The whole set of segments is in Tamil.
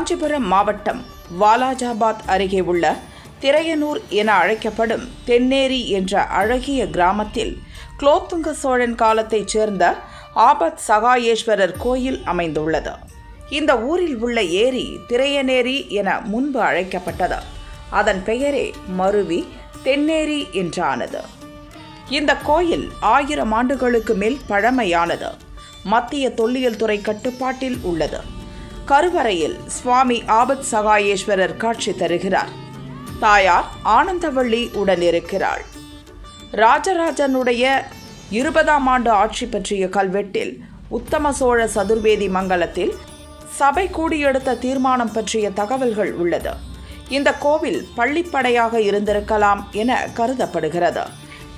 காஞ்சிபுரம் மாவட்டம் வாலாஜாபாத் அருகே உள்ள திரையனூர் என அழைக்கப்படும் தென்னேரி என்ற அழகிய கிராமத்தில் குலோத்துங்க சோழன் காலத்தைச் சேர்ந்த ஆபத் சகாயேஸ்வரர் கோயில் அமைந்துள்ளது. இந்த ஊரில் உள்ள ஏரி திரையனேரி என முன்பு அழைக்கப்பட்டது. அதன் பெயரே மருவி தென்னேரி என்றானது. இந்த கோயில் ஆயிரம் ஆண்டுகளுக்கு மேல் பழமையானது. மத்திய தொல்லியல் துறை கட்டுப்பாட்டில் உள்ளது. கருவறையில் சுவாமி ஆபத் சகாயேஸ்வரர் காட்சி தருகிறார். தாயார் ஆனந்தவள்ளி உடன் இருக்கிறாள் ராஜராஜனுடைய இருபதாம் ஆண்டு ஆட்சி பற்றிய கல்வெட்டில் உத்தம சோழ சதுர்வேதி மங்கலத்தில் சபை கூடியெடுத்த தீர்மானம் பற்றிய தகவல்கள் உள்ளது. இந்த கோவில் பள்ளிப்படையாக இருந்திருக்கலாம் என கருதப்படுகிறது.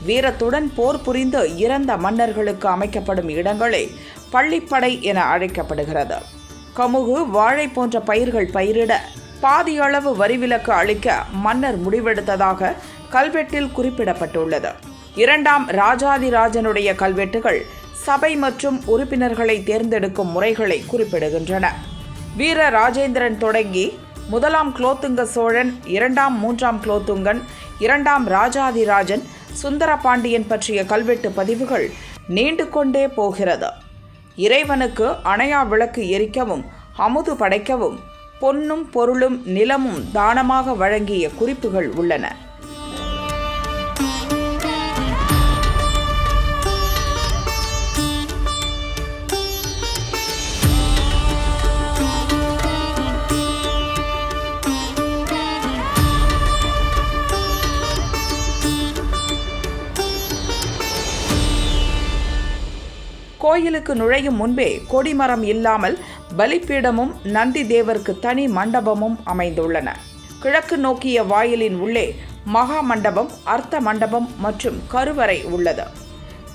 வீரத்துடன் போர் புரிந்து இறந்த மன்னர்களுக்கு அமைக்கப்படும் இடங்களே பள்ளிப்படை என அழைக்கப்படுகிறது. கமுகு வாழை போன்ற பயிர்கள் பயிரிட பாதியளவு வரிவிலக்கு அளிக்க மன்னர் முடிவெடுத்ததாக கல்வெட்டில் குறிப்பிடப்பட்டுள்ளது. இரண்டாம் ராஜாதிராஜனுடைய கல்வெட்டுகள் சபை மற்றும் உறுப்பினர்களை தேர்ந்தெடுக்கும் முறைகளை குறிப்பிடுகின்றன. வீர ராஜேந்திரன் தொடங்கி முதலாம் குலோத்துங்க சோழன் இரண்டாம் மூன்றாம் குலோத்துங்கன் இரண்டாம் ராஜாதிராஜன் சுந்தரபாண்டியன் பற்றிய கல்வெட்டு பதிவுகள் நீண்டு கொண்டே போகிறது. இறைவனுக்கு அணையா விளக்கு எரிக்கவும் அமுது படைக்கவும் பொன்னும் பொருளும் நிலமும் தானமாக வழங்கிய குறிப்புகள் உள்ளன. கோயிலுக்கு நுழையும் முன்பே கொடிமரம் இல்லாமல் பலிப்பீடமும் நந்தி தேவருக்கு தனி மண்டபமும் அமைந்துள்ளன. கிழக்கு நோக்கிய வாயிலின் உள்ளே மகா மண்டபம் அர்த்த மண்டபம் மற்றும் கருவறை உள்ளது.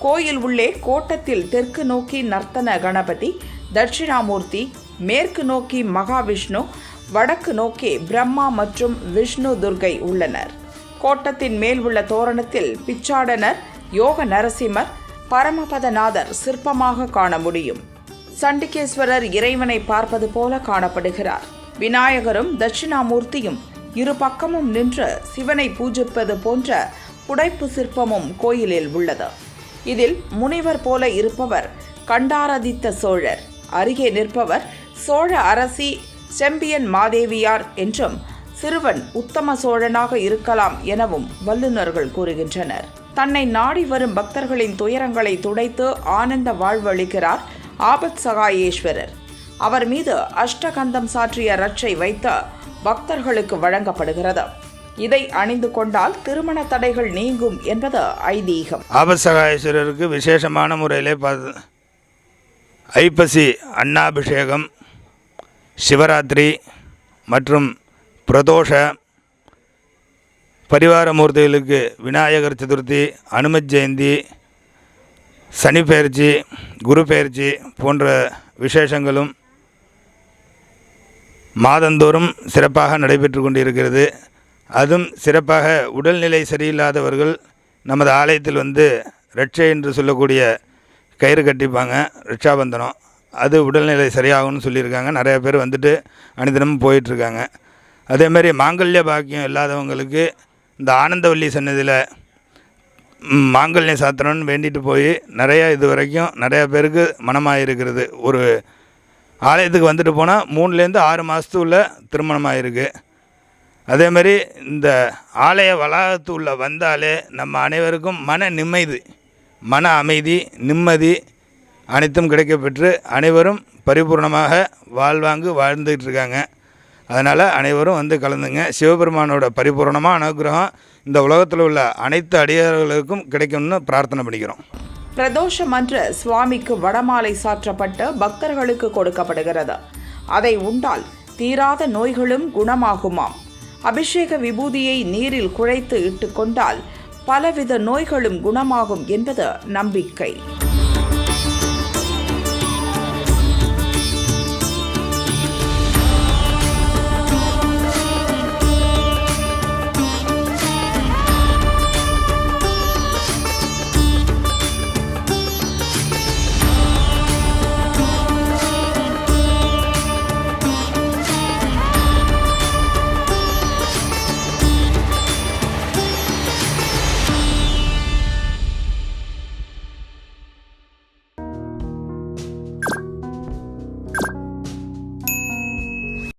கோயில் உள்ளே கோட்டத்தில் தெற்கு நோக்கி நர்த்தன கணபதி தட்சிணாமூர்த்தி மேற்கு நோக்கி மகாவிஷ்ணு வடக்கு நோக்கி பிரம்மா மற்றும் விஷ்ணு துர்கை உள்ளனர். கோட்டத்தின் மேல் உள்ள தோரணத்தில் பிச்சாடனர் யோக நரசிம்மர் பரமபதநாதர் சிற்பமாக காண முடியும். சண்டிகேஸ்வரர் இறைவனை பார்ப்பது போல காணப்படுகிறார். விநாயகரும் தட்சிணாமூர்த்தியும் இரு பக்கமும் நின்று சிவனை பூஜிப்பது போன்ற புடைப்பு சிற்பமும் கோயிலில் உள்ளது. இதில் முனிவர் போல இருப்பவர் கண்டாரதித்த சோழர். அருகே நிற்பவர் சோழ அரசி செம்பியன் மாதேவியார் என்றும் சிறுவன் உத்தம சோழனாக இருக்கலாம் எனவும் வல்லுநர்கள் கூறுகின்றனர். தன்னை நாடி வரும் பக்தர்களின் துயரங்களை துடைத்து ஆனந்த வாழ்வளிக்கிறார் ஆபத் சகாயேஸ்வரர். அவர் மீது அஷ்டகந்தம் சாற்றிய ரட்சை வைத்து பக்தர்களுக்கு வழங்கப்படுகிறது. இதை அணிந்து கொண்டால் திருமண தடைகள் நீங்கும் என்பது ஐதீகம். ஆபத் சகாயேஸ்வரருக்கு விசேஷமான முறையிலே பார்த்து ஐப்பசி அன்னாபிஷேகம் சிவராத்திரி மற்றும் பிரதோஷ பரிவார மூர்த்திகளுக்கு விநாயகர் சதுர்த்தி அனுமத் ஜெயந்தி சனி பெயர்ச்சி குரு பெயர்ச்சி போன்ற விசேஷங்களும் மாதந்தோறும் சிறப்பாக நடைபெற்று கொண்டிருக்கிறது. அதுவும் சிறப்பாக உடல்நிலை சரியில்லாதவர்கள் நமது ஆலயத்தில் வந்து ரட்சை என்று சொல்லக்கூடிய கயிறு கட்டிப்பாங்க ரட்சாபந்தனம் அது உடல்நிலை சரியாகும்னு சொல்லியிருக்காங்க. நிறைய பேர் வந்துட்டு அனுதினமும் போயிட்டுருக்காங்க அதேமாதிரி மாங்கல்ய பாக்கியம் இல்லாதவங்களுக்கு இந்த ஆனந்தவல்லி சன்னதியில் மாங்கல்ய மாங்கல்யம் சாத்திரம்னு வேண்டிட்டு போய் நிறையா இது வரைக்கும் நிறையா பேருக்கு மனமாக இருக்கிறது ஒரு ஆலயத்துக்கு வந்துட்டு போனால் மூணுலேருந்து ஆறு மாதத்துக்குள்ள திருமணம் ஆகிருக்கு அதேமாதிரி இந்த ஆலய வளாகத்துள்ள வந்தாலே நம்ம அனைவருக்கும் மன நிம்மதி மன அமைதி நிம்மதி அனைத்தும் கிடைக்கப்பெற்று அனைவரும் பரிபூர்ணமாக வாழ்வாங்கு வாழ்ந்துக்கிட்டு இருக்காங்க. அதனால் அனைவரும் வந்து கலந்துங்க. சிவபெருமானோட பரிபூர்ணமாக அனுகிரகம் இந்த உலகத்தில் உள்ள அனைத்து அடியார்களுக்கும் கிடைக்கும்னு பிரார்த்தனை பண்ணிக்கிறோம். பிரதோஷம் அன்று சுவாமிக்கு வடமாலை சாற்றப்பட்டு பக்தர்களுக்கு கொடுக்கப்படுகிறது. அதை உண்டால் தீராத நோய்களும் குணமாகுமாம். அபிஷேக விபூதியை நீரில் குழைத்து இட்டுக்கொண்டால் பலவித நோய்களும் குணமாகும் என்பது நம்பிக்கை.